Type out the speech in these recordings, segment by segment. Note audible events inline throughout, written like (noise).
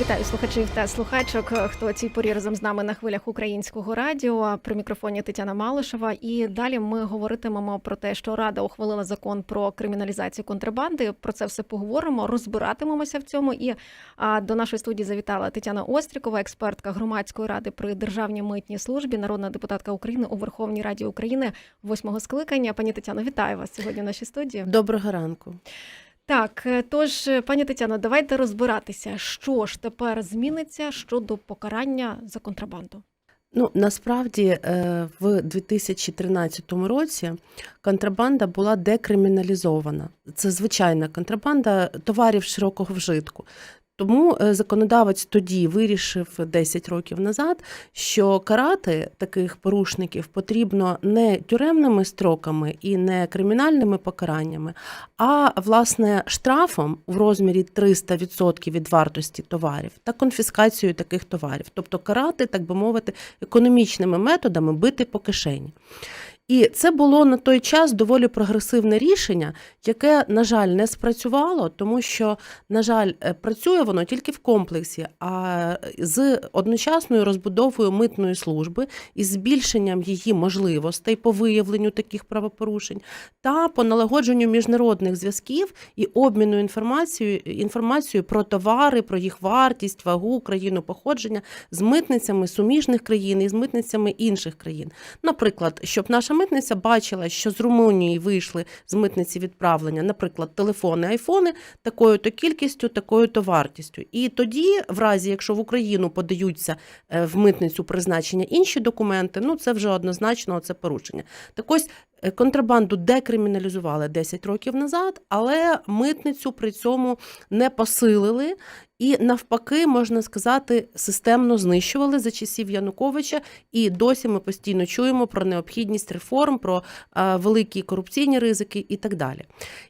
Вітаю слухачів та слухачок. Хто цій порі разом з нами на хвилях українського радіо при мікрофоні Тетяна Малишева. І далі ми говоритимемо про те, що Рада ухвалила закон про криміналізацію контрабанди. Про це все поговоримо, розбиратимемося в цьому. І до нашої студії завітала Тетяна Острікова, експертка громадської ради при державній митній службі, народна депутатка України у Верховній Раді України восьмого скликання. Пані Тетяно, вітаю вас сьогодні в нашій студії. Доброго ранку. Так, е, тож, е, пані Тетяно, давайте розбиратися, що ж тепер зміниться щодо покарання за контрабанду. Ну насправді е, в 2013 році контрабанда була декриміналізована. Це звичайна контрабанда товарів широкого вжитку. Тому е, законодавець тоді вирішив 10 років назад, що карати таких порушників потрібно не тюремними строками і не кримінальними покараннями, а власне штрафом в розмірі 300% від вартості товарів та конфіскацією таких товарів, тобто карати, так би мовити, економічними методами бити по кишені. І це було на той час доволі прогресивне рішення, яке, на жаль, не спрацювало, тому що, на жаль, е, працює воно тільки в комплексі, а з одночасною розбудовою митної служби і збільшенням її можливостей по виявленню таких правопорушень та по налагодженню міжнародних зв'язків і обміну інформацією, інформацією про товари, про їх вартість, вагу, країну походження з митницями суміжних країн і з митницями інших країн. Наприклад, щоб наша митниця бачила, що з Румунії вийшли з митниці відправлення, наприклад, телефони, айфони такою-то кількістю, такою-то вартістю. І тоді, в разі, якщо в Україну подаються е, в митницю призначення інші документи, ну це вже однозначно це порушення. Так ось контрабанду декриміналізували 10 років назад, але митницю при цьому не посилили. І навпаки, можна сказати, системно знищували за часів Януковича. І досі ми постійно чуємо про необхідність реформ, про е, великі корупційні ризики і так далі.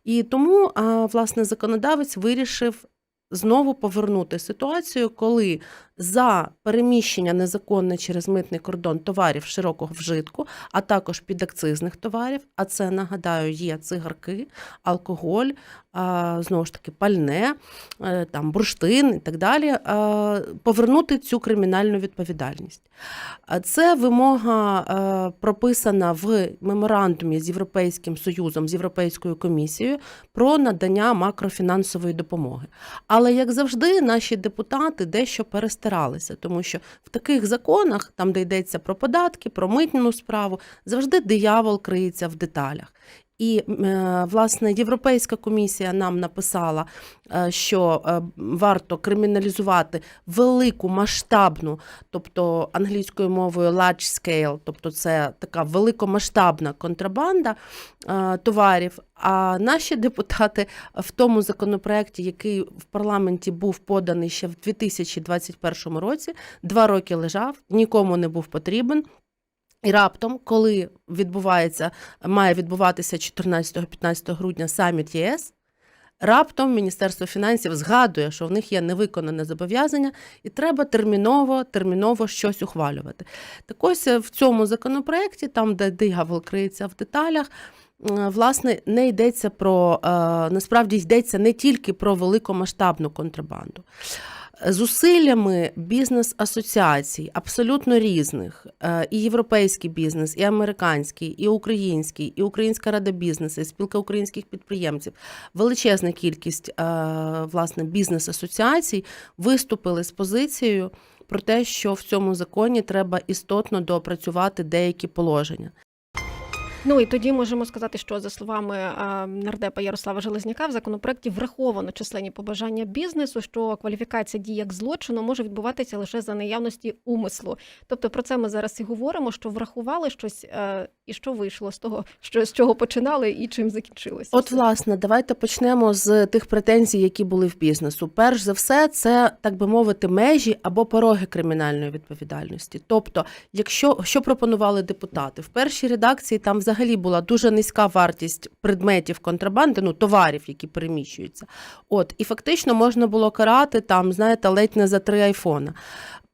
І тому, е, власне, законодавець вирішив знову повернути ситуацію, коли за переміщення незаконне через митний кордон товарів широкого вжитку, а також підакцизних товарів, а це нагадаю, є цигарки, алкоголь, знову ж таки, пальне, е, там бурштин і так далі, повернути цю кримінальну відповідальність. Це вимога е, прописана в меморандумі з Європейським Союзом, з Європейською комісією про надання макрофінансової допомоги. Але як завжди, наші депутати дещо перестаралися, тому що в таких законах, там де йдеться про податки, про митну справу, завжди диявол криється в деталях. І е, власне Європейська комісія нам написала, е, що е, варто криміналізувати велику масштабну, тобто англійською мовою large scale, тобто це така великомасштабна контрабанда товарів. А наші депутати в тому законопроекті, який в парламенті був поданий ще в 2021 році, два роки лежав, нікому не був потрібен. І раптом, коли відбувається, має відбуватися 14-15 грудня саміт ЄС, раптом Міністерство фінансів згадує, що в них є невиконане зобов'язання, і треба терміново терміново щось ухвалювати. Так ось е, в цьому законопроекті, там, де диявол криється в деталях, власне, не йдеться про насправді йдеться не тільки про великомасштабну контрабанду. Зусиллями бізнес-асоціацій абсолютно різних, е, і європейський бізнес, і американський, і український, і Українська рада бізнесу, і спілка українських підприємців, величезна кількість е, власне бізнес-асоціацій виступили з позицією про те, що в цьому законі треба істотно доопрацювати деякі положення. Ну і тоді можемо сказати, що за словами нардепа Ярослава Железняка, в законопроекті враховано численні побажання бізнесу, що кваліфікація дій як злочину може відбуватися лише за наявності умислу. Тобто про це ми зараз і говоримо, що врахували щось і що вийшло з того, що з чого починали і чим закінчилося. От, власне, давайте почнемо з тих претензій, які були в бізнесу. Перш за все, це так би мовити, межі або пороги кримінальної відповідальності. Тобто, якщо що пропонували депутати в першій редакції, там взагалі була дуже низька вартість предметів контрабанди, ну товарів, які переміщуються. От і фактично можна було карати там, знаєте, ледь не за три айфона.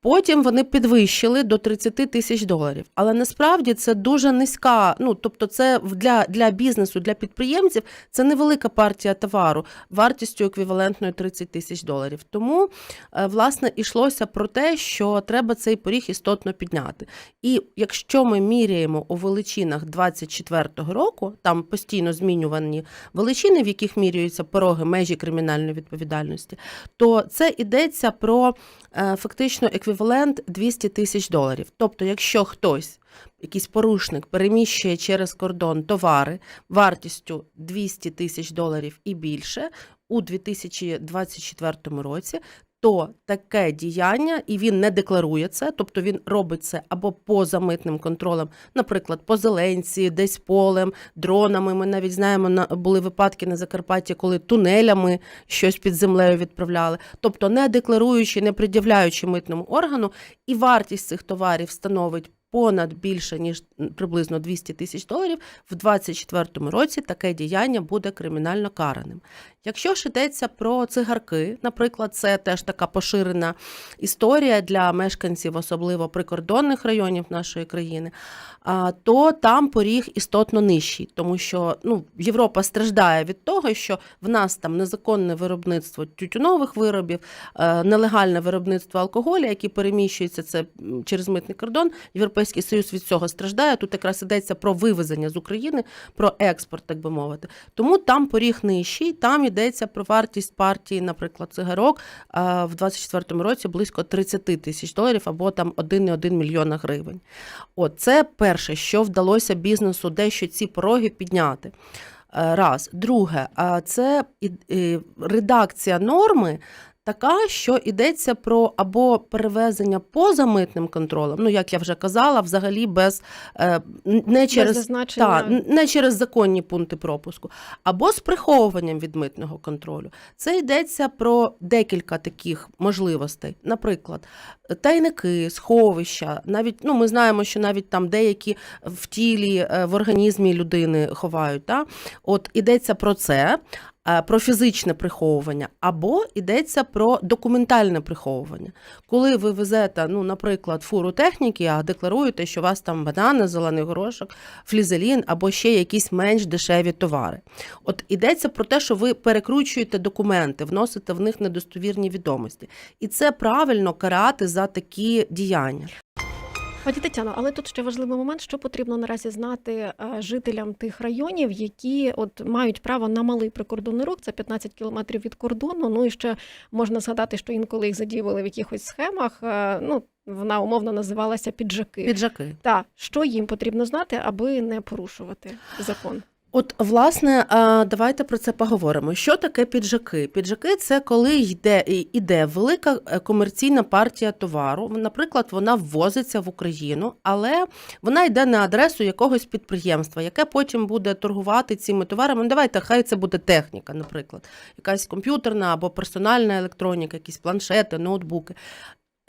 Потім вони підвищили до 30 тисяч доларів. Але насправді це дуже низька. Ну тобто, це для, для бізнесу, для підприємців це невелика партія товару вартістю еквівалентною 30 тисяч доларів. Тому е, власне йшлося про те, що треба цей поріг істотно підняти. І якщо ми міряємо у величинах 24-го року, там постійно змінювані величини, в яких міряються пороги межі кримінальної відповідальності, то це йдеться про фактично еквівалент 200 тисяч доларів. Тобто, якщо хтось, якийсь порушник, переміщує через кордон товари вартістю 200 тисяч доларів і більше у 2024 році. То таке діяння, і він не декларує це, тобто він робить це або поза митним контролем, наприклад, по зеленці, десь полем, дронами. Ми навіть знаємо, на були випадки на Закарпатті, коли тунелями щось під землею відправляли. Тобто, не декларуючи, не пред'являючи митному органу, і вартість цих товарів становить понад більше ніж приблизно 200 тисяч доларів. В 2024 році таке діяння буде кримінально караним. Якщо ж йдеться про цигарки, наприклад, це теж така поширена історія для мешканців, особливо прикордонних районів нашої країни, то там поріг істотно нижчий, тому що ну, Європа страждає від того, що в нас там незаконне виробництво тютюнових виробів, е, нелегальне виробництво алкоголю, які переміщуються це через митний кордон. Європейський союз від цього страждає. Тут якраз йдеться про вивезення з України, про експорт, так би мовити. Тому там поріг нижчий, там йдеться про вартість партії, наприклад, цигарок в в 2024 році близько 30 тисяч доларів або там 1,1 мільйона гривень. От це перше, що вдалося бізнесу дещо ці пороги підняти. Е, Раз. Друге, це редакція норми. Така, що йдеться про або перевезення поза митним контролем, ну як я вже казала, взагалі без е, не через зазначення. та, не через законні пункти пропуску, або з приховуванням від митного контролю. Це йдеться про декілька таких можливостей. Наприклад, тайники, сховища, навіть ну ми знаємо, що навіть там деякі в тілі, е, в організмі людини ховають. Та? От йдеться про це. Е, Про фізичне приховування, або йдеться про документальне приховування. Коли ви везете, ну, наприклад, фуру техніки, а декларуєте, що у вас там банани, зелений горошок, флізелін або ще якісь менш дешеві товари. От йдеться про те, що ви перекручуєте документи, вносите в них недостовірні відомості. І це правильно карати за такі діяння. Пані Тетяно, але тут ще важливий момент, що потрібно наразі знати е, жителям тих районів, які от мають право на малий прикордонний рух, це 15 кілометрів від кордону. Ну і ще можна згадати, що інколи їх задіювали в якихось схемах. е, Ну вона умовно називалася піджаки. Піджаки. Та що їм потрібно знати, аби не порушувати закон. От, власне, давайте про це поговоримо. Що таке піджаки? Піджаки це коли йде, і- йде велика е, комерційна партія товару. Наприклад, вона ввозиться в Україну, але вона йде на адресу якогось підприємства, яке потім буде торгувати цими товарами. Ну, давайте, хай це буде техніка, наприклад, якась комп'ютерна або персональна електроніка, якісь планшети, ноутбуки.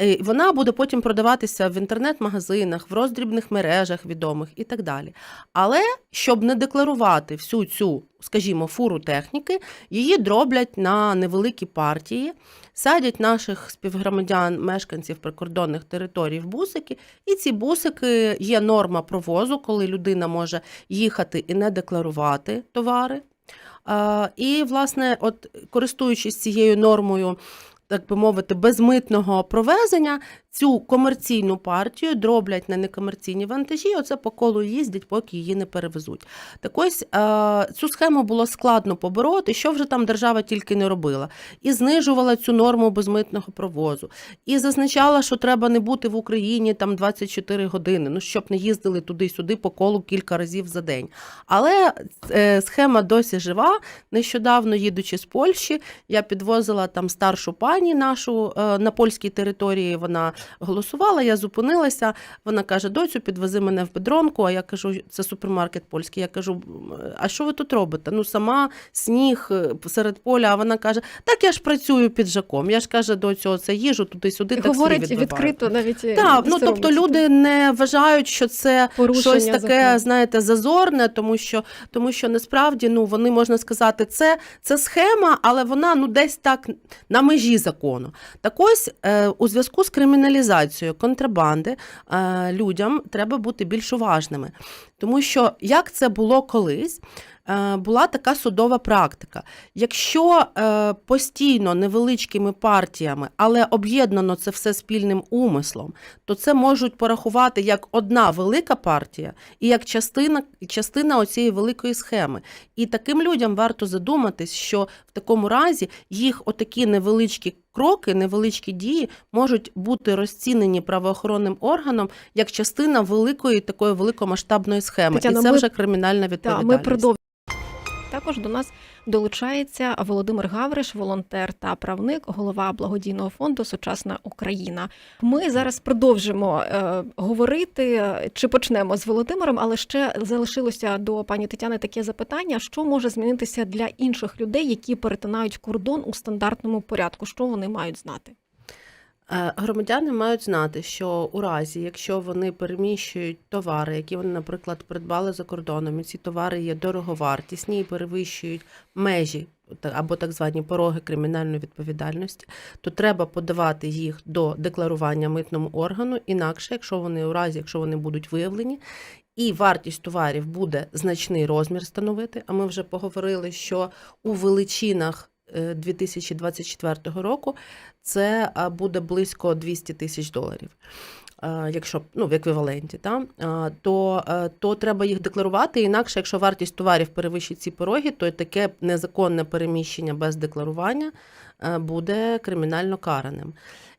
Е, Вона буде потім продаватися в інтернет-магазинах, в роздрібних мережах відомих і так далі. Але щоб не декларувати всю цю, скажімо, фуру техніки, її дроблять на невеликі партії, садять наших співгромадян, мешканців прикордонних територій в бусики, і ці бусики є норма провозу, коли людина може їхати і не декларувати товари. І, власне, от користуючись цією нормою, так би мовити, безмитного провезення, цю комерційну партію дроблять на некомерційні вантажі, оце по колу їздять, поки її не перевезуть. Так ось е, цю схему було складно побороти, що вже там держава тільки не робила. І знижувала цю норму безмитного провозу, і зазначала, що треба не бути в Україні там 24 години, ну щоб не їздили туди-сюди по колу кілька разів за день. Але е, схема досі жива. Нещодавно, їдучи з Польщі, я підвозила там старшу пані нашу е, на польській території. Вона голосувала, я зупинилася. Вона каже: доцю, підвези мене в бедронку. А я кажу, це супермаркет польський. Я кажу, а що ви тут робите? Ну, сама сніг е, серед поля. А вона каже: Так я ж працюю піджаком. Я ж каже, доцю, це їжу туди-сюди. таксі Говорить відбиваю». відкрито навіть е, Так, ну тобто люди не вважають, що це Порушення щось таке, закону. знаєте, зазорне, тому що, тому що насправді ну вони можна сказати, це, це схема, але вона ну десь так на межі закону. Так ось е, у зв'язку з криміналізацією криміналізацією контрабанди е, людям треба бути більш уважними. Тому що як це було колись, була така судова практика. Якщо е, постійно невеличкими партіями, але об'єднано це все спільним умислом, то це можуть порахувати як одна велика партія і як частина, частина оцієї великої схеми. І таким людям варто задуматись, що в такому разі їх отакі невеличкі кроки, невеличкі дії можуть бути розцінені правоохоронним органом як частина великої такої великомасштабної схеми. Тетяно, і це ми- вже кримінальна відповідальність. ми продовжуємо. Також до нас долучається Володимир Гавриш, волонтер та правник, голова благодійного фонду Сучасна Україна. Ми зараз продовжимо е, говорити чи почнемо з Володимиром, але ще залишилося до пані Тетяни таке запитання: що може змінитися для інших людей, які перетинають кордон у стандартному порядку? Що вони мають знати? Е, Громадяни мають знати, що у разі, якщо вони переміщують товари, які вони, наприклад, придбали за кордоном, і ці товари є дороговартісні і перевищують межі або так звані пороги кримінальної відповідальності, то треба подавати їх до декларування митному органу. Інакше, якщо вони у разі, якщо вони будуть виявлені, і вартість товарів буде значний розмір становити. А ми вже поговорили, що у величинах 2024 року це буде близько 200 тисяч доларів. Якщо ну, в еквіваленті, та, то, е, то треба їх декларувати. Інакше, якщо вартість товарів перевищить ці пороги, то таке незаконне переміщення без декларування е, буде кримінально караним.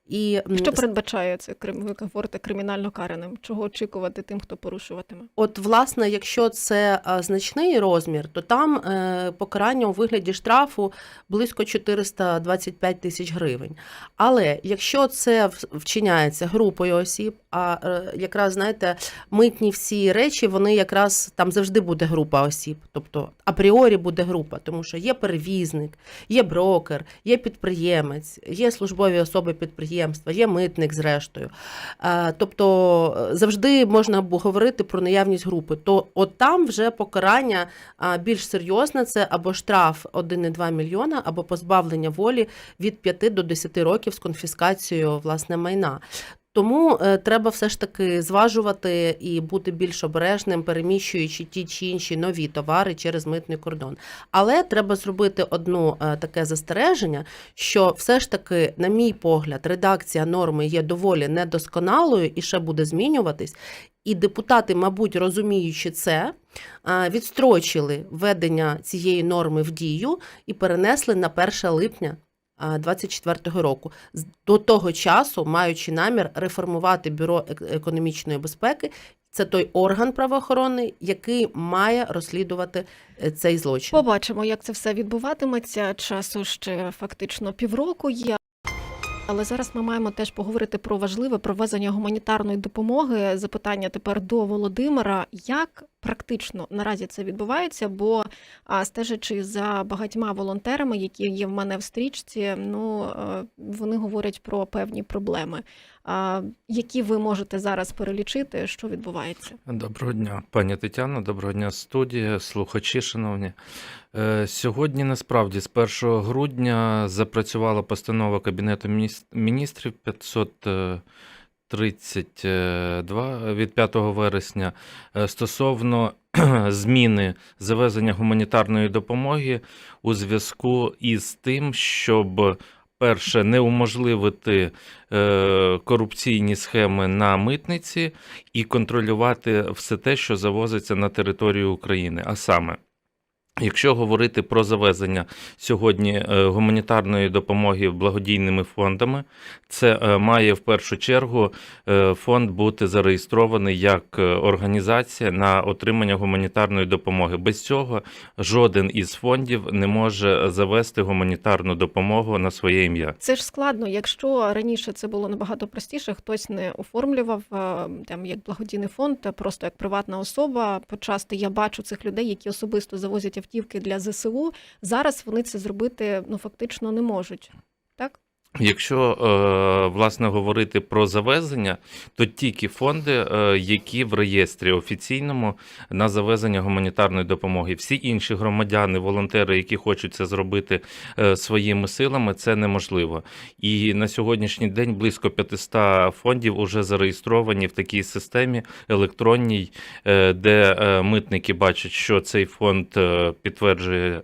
І Що передбачає це говорите кримінально караним? Чого очікувати тим, хто порушуватиме? От, власне, якщо це значний розмір, то там е, покарання у вигляді штрафу близько 425 тисяч гривень. Але якщо це вчиняється групою осіб, а е, якраз знаєте, митні всі речі, вони якраз там завжди буде група осіб. Тобто апріорі буде група, тому що є перевізник, є брокер, є підприємець, є службові особи підприємства, є митник, зрештою. Тобто е, завжди можна говорити про наявність групи. То от там вже покарання більш серйозне це або штраф 1,2 мільйона, або позбавлення волі від 5 до 10 років з конфіскацією власне майна. Тому е, треба все ж таки зважувати і бути більш обережним, переміщуючи ті чи інші нові товари через митний кордон. Але треба зробити одну е, таке застереження, що все ж таки, на мій погляд, редакція норми є доволі недосконалою і ще буде змінюватись. І депутати, мабуть, розуміючи це, е, відстрочили введення цієї норми в дію і перенесли на 1 липня. 2024 року до того часу, маючи намір реформувати бюро ек- економічної безпеки, це той орган правоохоронний, який має розслідувати е, цей злочин. Побачимо, як це все відбуватиметься. Часу ще фактично півроку є. Але зараз ми маємо теж поговорити про важливе провезення гуманітарної допомоги. Запитання тепер до Володимира. Як практично наразі це відбувається? Бо стежачи за багатьма волонтерами, які є в мене в стрічці, ну е, вони говорять про певні проблеми. Які ви можете зараз перелічити, що відбувається? Доброго дня, пані Тетяно, доброго дня, студія, слухачі, шановні. Е, Сьогодні насправді з 1 грудня запрацювала постанова Кабінету мініс- міністрів 532 від 5 вересня е, стосовно (clears throat) зміни завезення гуманітарної допомоги у зв'язку із тим, щоб перше не уможливити е, корупційні схеми на митниці і контролювати все те, що завозиться на територію України. А саме, якщо говорити про завезення сьогодні е, гуманітарної допомоги благодійними фондами, це е, має в першу чергу е, фонд бути зареєстрований як організація на отримання гуманітарної допомоги. Без цього жоден із фондів не може завести гуманітарну допомогу на своє ім'я. Це ж складно, якщо раніше це було набагато простіше, хтось не оформлював там як благодійний фонд, просто як приватна особа. Почасти я бачу цих людей, які особисто завозять автівки для ЗСУ. Зараз вони це зробити ну фактично не можуть. Так Якщо е, власне говорити про завезення, то тільки фонди, е, які в реєстрі офіційному на завезення гуманітарної допомоги. Всі інші громадяни, волонтери, які хочуть це зробити е, своїми силами, це неможливо. І на сьогоднішній день близько 500 фондів вже зареєстровані в такій системі електронній, де митники бачать, що цей фонд підтверджує,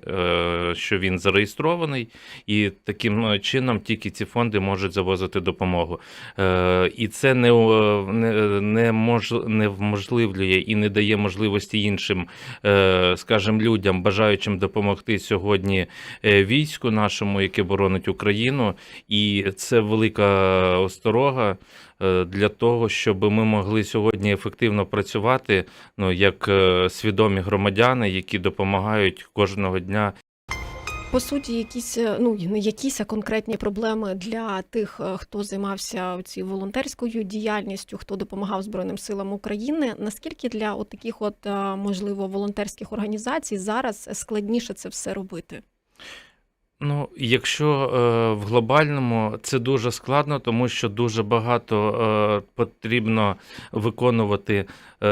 що він зареєстрований, і таким чином тільки ці фонди можуть завозити допомогу. Е, І це не, не, не, мож, не вможливлює і не дає можливості іншим, е, скажімо, людям, бажаючим допомогти сьогодні е, війську нашому, яке боронить Україну. І це велика осторога для того, щоб ми могли сьогодні ефективно працювати ну, як свідомі громадяни, які допомагають кожного дня По суті, якісь е, ну не якісь конкретні проблеми для тих, е, хто займався цією волонтерською діяльністю, хто допомагав Збройним силам України. Наскільки для от таких, от е, можливо, волонтерських організацій зараз складніше це все робити? Ну, якщо е, в глобальному це дуже складно, тому що дуже багато е, потрібно виконувати,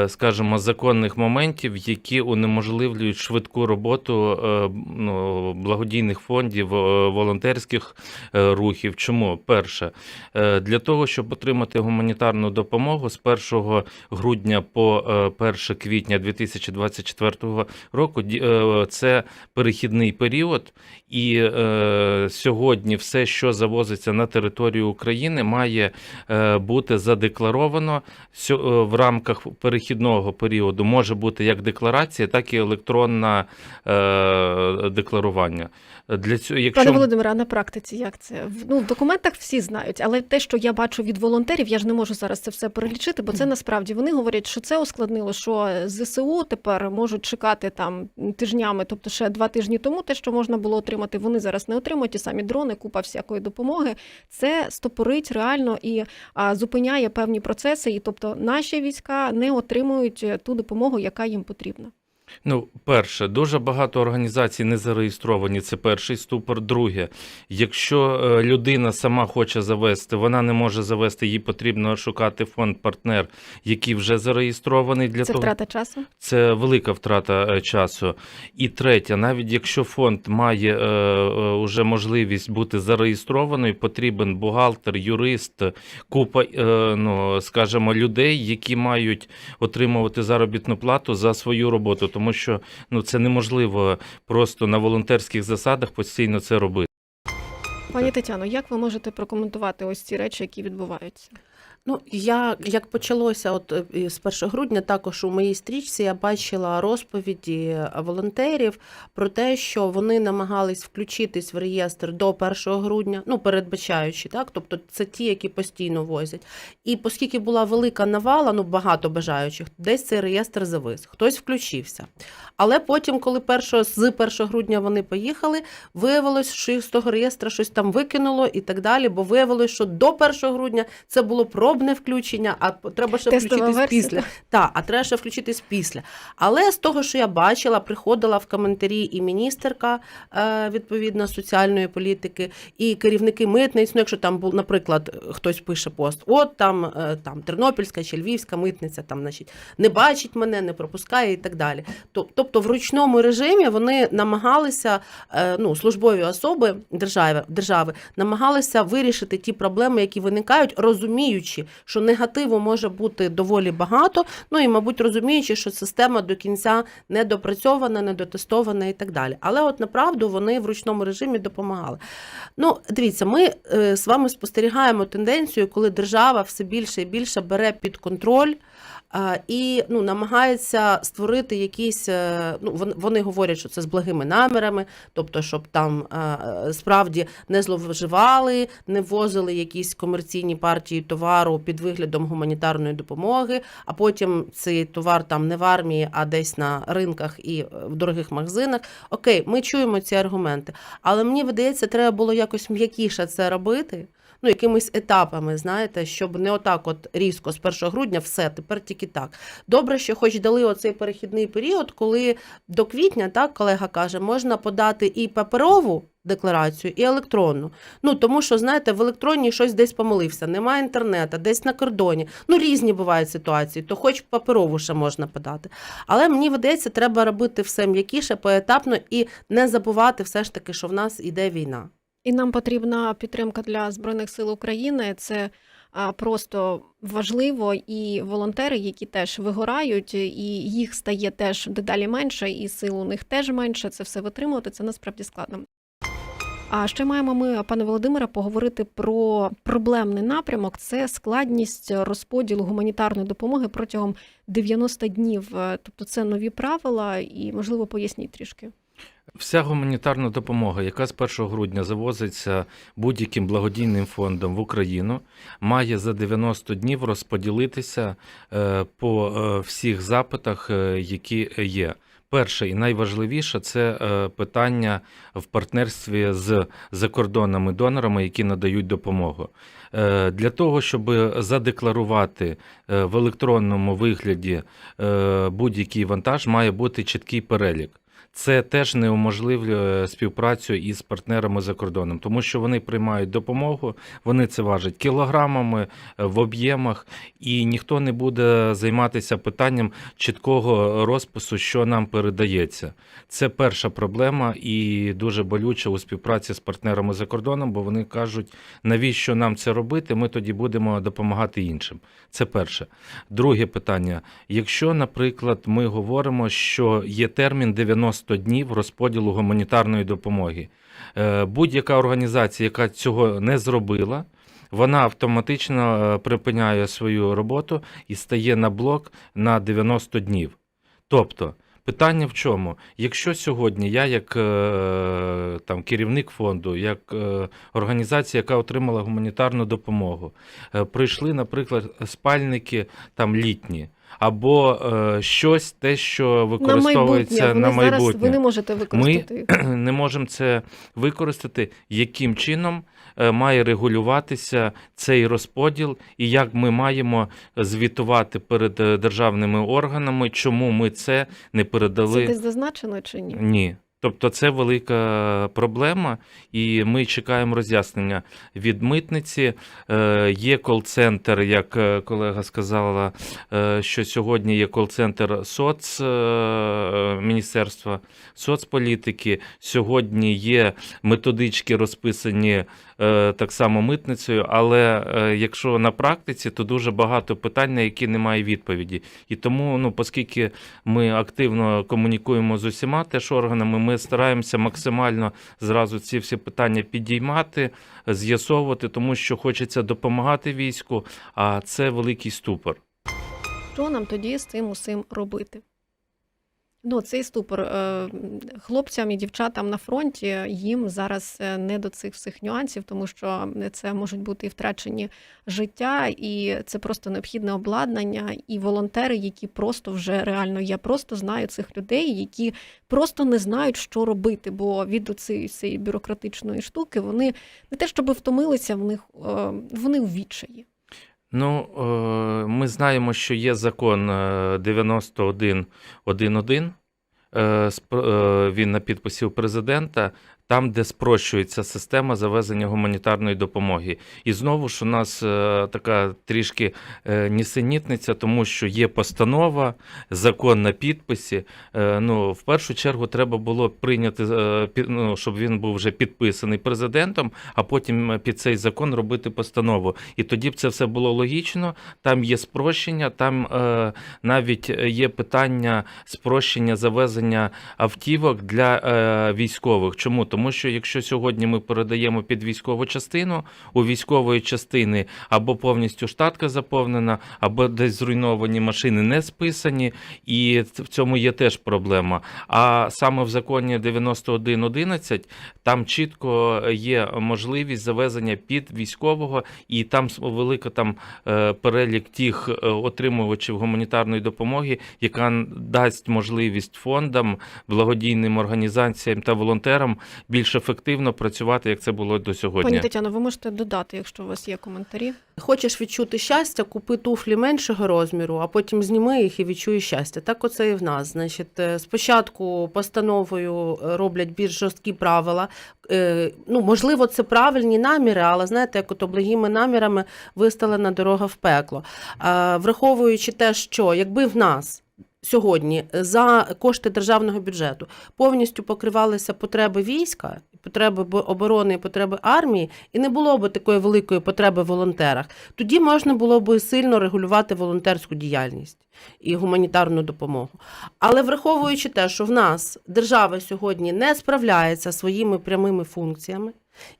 скажімо, законних моментів, які унеможливлюють швидку роботу е, ну, благодійних фондів, е, волонтерських е, рухів. Чому? Перше, е, для того, щоб отримати гуманітарну допомогу з 1 грудня по е, 1 квітня 2024 року, е, це перехідний період. І е, сьогодні все, що завозиться на територію України, має е, бути задекларовано е, в рамках перехідного періоду. Може бути як декларація, так і електронне декларування. Для цього, якщо Пане Володимире, а на практиці як це? Ну, в документах всі знають, але те, що я бачу від волонтерів, я ж не можу зараз це все перелічити, бо це насправді вони говорять, що це ускладнило, що ЗСУ тепер можуть чекати там тижнями, тобто ще два тижні тому, те, що можна було отримати, вони зараз не отримують ті самі дрони, купа всякої допомоги. Це стопорить реально і а, зупиняє певні процеси. І тобто наші війська не отримують ту допомогу, яка їм потрібна. Ну, перше, дуже багато організацій не зареєстровані. Це перший ступор. Друге, якщо е, людина сама хоче завести, вона не може завести, їй потрібно шукати фонд партнер, який вже зареєстрований для Це того. втрата часу. Це велика втрата е, часу. І третє, навіть якщо фонд має е, е, уже можливість бути зареєстрованою, потрібен бухгалтер, юрист, купа, е, ну, скажімо, людей, які мають отримувати заробітну плату за свою роботу, тому що ну, це неможливо просто на волонтерських засадах постійно це робити. Пані Тетяно, як ви можете прокоментувати ось ці речі, які відбуваються? Ну, я як почалося, от е, з 1 грудня, також у моїй стрічці я бачила розповіді волонтерів про те, що вони намагались включитись в реєстр до 1 грудня, ну передбачаючи, так, тобто це ті, які постійно возять. І оскільки була велика навала, ну багато бажаючих, десь цей реєстр завис, хтось включився. Але потім, коли першого з 1 грудня вони поїхали, виявилось, що з того реєстра щось там викинуло і так далі, бо виявилось, що до 1 грудня це було пробне включення, а треба ще Тестова включитись версія, після. Так, а треба ще включитись після. Але з того, що я бачила, приходила в коментарі і міністерка е, відповідно соціальної політики, і керівники митниць. Ну, якщо там був, наприклад, хтось пише пост, от там, е, там Тернопільська чи Львівська митниця, там, значить, не бачить мене, не пропускає і так далі. Тобто, в ручному режимі вони намагалися, е, ну, службові особи держави, держави намагалися вирішити ті проблеми, які виникають, розуміючи, що негативу може бути доволі багато. Ну і, мабуть, розуміючи, що система до кінця не допрацьована, не і так далі. Але от направду вони в ручному режимі допомагали. Ну, дивіться, ми е, з вами спостерігаємо тенденцію, коли держава все більше і більше бере під контроль. І ну, намагається створити якісь, е, ну вони, вони говорять, що це з благими намірами, тобто, щоб там е, справді не зловживали, не ввозили якісь комерційні партії товару під виглядом гуманітарної допомоги, а потім цей товар там не в армії, а десь на ринках і е, в дорогих магазинах. Окей, ми чуємо ці аргументи, але мені видається, треба було якось м'якіше це робити. Ну, якимись етапами, знаєте, щоб не отак, от різко з 1 грудня, все, тепер тільки так. Добре, що хоч дали оцей перехідний період, коли до квітня, так, колега каже, можна подати і паперову декларацію і електронну. Ну тому що знаєте, в електронній щось десь помилився, немає інтернету, десь на кордоні. Ну різні бувають ситуації, то хоч паперову ще можна подати. Але мені видається, треба робити все м'якіше, поетапно і не забувати все ж таки, що в нас іде війна. І нам потрібна підтримка для збройних сил України. Це просто важливо, і волонтери, які теж вигорають, і їх стає теж дедалі менше, і сил у них теж менше. Це все витримувати. Це насправді складно. А ще маємо ми, пане Володимире, поговорити про проблемний напрямок. Це складність розподілу гуманітарної допомоги протягом 90 днів. Тобто це нові правила, і можливо поясніть трішки. Вся гуманітарна допомога, яка з 1 грудня завозиться будь-яким благодійним фондом в Україну, має за 90 днів розподілитися е, по е, всіх запитах, е, які є. Перше і найважливіше це питання в партнерстві з закордонними донорами, які надають допомогу. Для того, щоб задекларувати в електронному вигляді будь-який вантаж, має бути чіткий перелік. Це теж не уможливлює співпрацю із партнерами за кордоном, тому що вони приймають допомогу, вони це важать кілограмами е, в об'ємах, і ніхто не буде займатися питанням чіткого розпису, що нам передається. Це перша проблема і дуже болюча у співпраці з партнерами за кордоном, бо вони кажуть, навіщо нам це робити? Ми тоді будемо допомагати іншим. Це перше. Друге питання: якщо, наприклад, ми говоримо, що є термін 90 днів розподілу гуманітарної допомоги, е, будь-яка організація, яка цього не зробила. Вона автоматично е, припиняє свою роботу і стає на блок на 90 днів. Тобто, питання в чому? Якщо сьогодні я, як е, там, керівник фонду, як організація, яка отримала гуманітарну допомогу, прийшли, наприклад, спальники там літні. Або е, щось те, що На майбутнє використовується вони на зараз ви не можете використати Ми (clears throat) не можемо це використати, яким чином е, має регулюватися цей розподіл, і як ми маємо звітувати перед е, державними органами, чому ми це не Це передали. десь зазначено чи ні? Ні. Тобто це велика проблема, і ми чекаємо роз'яснення від митниці. Е, Є кол-центр, як е, колега сказала, е, що сьогодні є кол-центр соц Міністерства соцполітики. Сьогодні є методички розписані так само митницею, але е, якщо на практиці, то дуже багато питань, на які немає відповіді. І тому, ну, оскільки ми активно комунікуємо з усіма теж органами, ми стараємося максимально зразу ці всі питання підіймати, з'ясовувати, тому що хочеться допомагати війську, а це великий ступор. Що нам тоді з цим усім робити? Ну, цей ступор е, хлопцям і дівчатам на фронті їм зараз е, не до цих всіх нюансів, тому що це можуть бути і втрачені життя, і це просто необхідне обладнання, і волонтери, які просто вже реально я просто знаю цих людей, які просто не знають, що робити, бо від цієї цієї бюрократичної штуки вони не те, щоб втомилися, в них е, вони у відчаї. Ну, е, ми знаємо, що є закон е, 91.1.1. Е, е, Він на підписі у президента, там, де спрощується система завезення гуманітарної допомоги. І знову ж у нас е, така трішки е, нісенітниця, тому що є постанова, закон на підписі. Е, Ну, в першу чергу треба було прийняти, ну, щоб він був вже підписаний президентом, а потім під цей закон робити постанову. І тоді б це все було логічно. Там є спрощення, там навіть є питання спрощення завезення автівок для військових. Чому? Тому що якщо сьогодні ми передаємо під військову частину, у військової частини або повністю штатка заповнена, або десь зруйновані машини не списані, і в цьому є теж проблема. А саме в законі 91.11 там чітко є можливість завезення під військового, і там велика там е, перелік тих е, отримувачів гуманітарної допомоги, яка дасть можливість фондам, благодійним організаціям та волонтерам більш ефективно працювати, як це було до сьогодні. Пані Тетяно, ви можете додати, якщо у вас є коментарі. Хочеш відчути щастя, купи туфлі меншого розміру, а потім зніми їх і відчуй щастя. Так оце і в нас. Значить, е, спочатку постановою е, роблять більш жорсткі правила. Е, Ну, можливо, це правильні наміри, але знаєте, як ото благими намірами вистелена дорога в пекло. Враховуючи те, що якби в нас. Сьогодні за кошти державного бюджету повністю покривалися потреби війська, потреби оборони, потреби армії, і не було б такої великої потреби в волонтерах. Тоді можна було б сильно регулювати волонтерську діяльність і гуманітарну допомогу. Але враховуючи те, що в нас держава сьогодні не справляється своїми прямими функціями,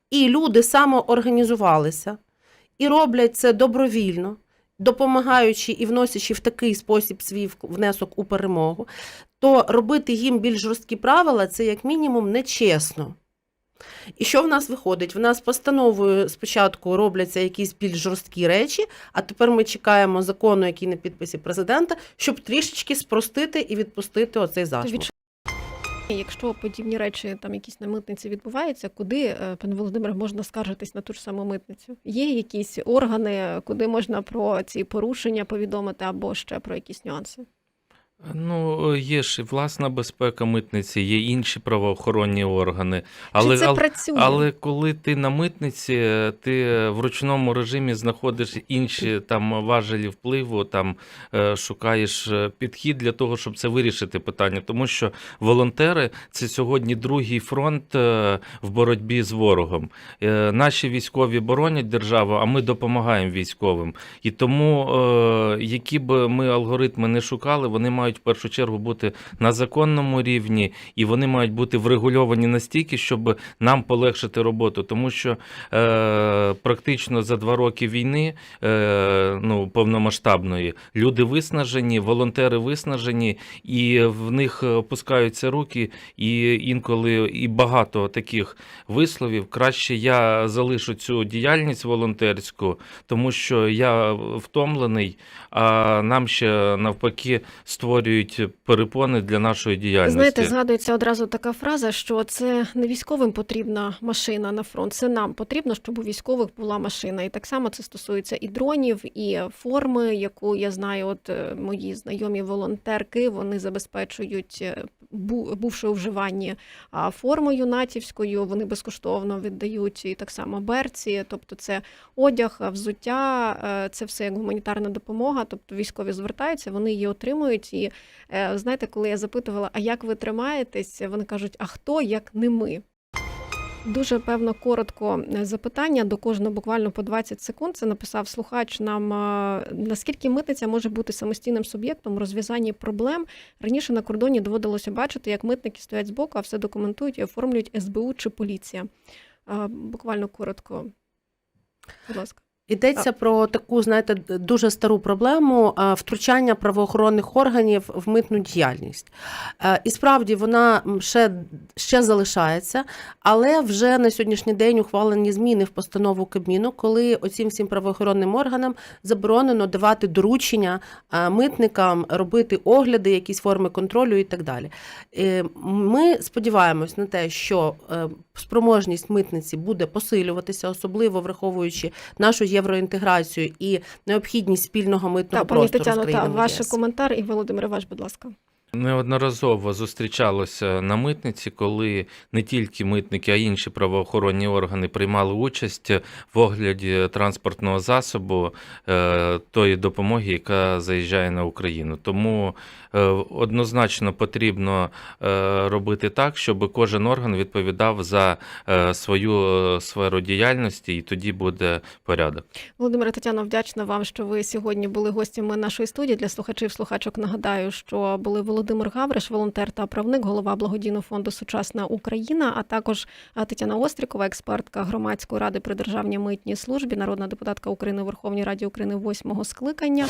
і люди самоорганізувалися і роблять це добровільно, допомагаючи і вносячи в такий спосіб свій внесок у перемогу, то робити їм більш жорсткі правила це як мінімум нечесно. І що в нас виходить? В нас постановою спочатку робляться якісь більш жорсткі речі, а тепер ми чекаємо закону, який на підписі президента, щоб трішечки спростити і відпустити оцей зашморг. Якщо подібні речі там якісь на митниці відбуваються, куди, е, пане Володимире, можна скаржитись на ту ж саму митницю? Є якісь органи, куди можна про ці порушення повідомити або ще про якісь нюанси? Ну, є ж і власна безпека митниці, є інші правоохоронні органи. Але, це але, працює? але коли ти на митниці, ти в ручному режимі знаходиш інші там важелі впливу, там е, шукаєш е, підхід для того, щоб це вирішити питання. Тому що волонтери це сьогодні другий фронт е, в боротьбі з ворогом. Наші військові боронять державу, а ми допомагаємо військовим. І тому, які б ми алгоритми не шукали, вони мають в першу чергу бути на законному рівні, і вони мають бути врегульовані настільки, щоб нам полегшити роботу. Тому що е, практично за два роки війни, е, ну повномасштабної, люди виснажені, волонтери виснажені, і в них опускаються руки, і інколи і багато таких висловів. Краще я залишу цю діяльність волонтерську, тому що я втомлений, а нам ще навпаки створюють перепони для нашої діяльності. Знаєте, згадується одразу така фраза, що це не військовим потрібна машина на фронт, це нам потрібно, щоб у військових була машина. І так само це стосується і дронів, і форми, яку я знаю, от е, мої знайомі волонтерки вони забезпечують е, бувши у вживанні формою натівською. Вони безкоштовно віддають і так само берці, тобто це одяг, взуття, е, це все як гуманітарна допомога. Тобто військові звертаються, вони її отримують. І знаєте, коли я запитувала, а як ви тримаєтесь, вони кажуть, а хто як не ми? Дуже певно коротко е, запитання до кожного буквально по 20 секунд. Це написав слухач нам е, наскільки митниця може бути самостійним суб'єктом розв'язанні проблем. Раніше на кордоні доводилося бачити, як митники стоять збоку, а все документують і оформлюють СБУ чи поліція. Е, Буквально коротко. Будь ласка. Йдеться про таку, знаєте, дуже стару проблему втручання правоохоронних органів в митну діяльність. І справді вона ще, ще залишається, але вже на сьогоднішній день ухвалені зміни в постанову Кабміну, коли оцім всім правоохоронним органам заборонено давати доручення митникам робити огляди, якісь форми контролю і так далі. Е, Ми сподіваємось на те, що е, спроможність митниці буде посилюватися, особливо враховуючи нашу євроінтеграцію і необхідність спільного митного Так, пані простору з країнами та ваш ЄС. коментар і Володимир ваш, будь ласка. Неодноразово зустрічалося на митниці, коли не тільки митники, а й інші правоохоронні органи приймали участь в огляді транспортного засобу е, тої допомоги, яка заїжджає на Україну. Тому е, однозначно потрібно е, робити так, щоб кожен орган відповідав за свою сферу діяльності, і тоді буде порядок. Володимире Тетяно, вдячна вам, що ви сьогодні були гостями нашої студії. Для слухачів слухачок нагадаю, що були Володимир Гавриш, волонтер та правник, голова благодійного фонду Сучасна Україна, а також Тетяна Острікова, експертка громадської ради при державній митній службі, народна депутатка України у Верховній Раді України восьмого скликання.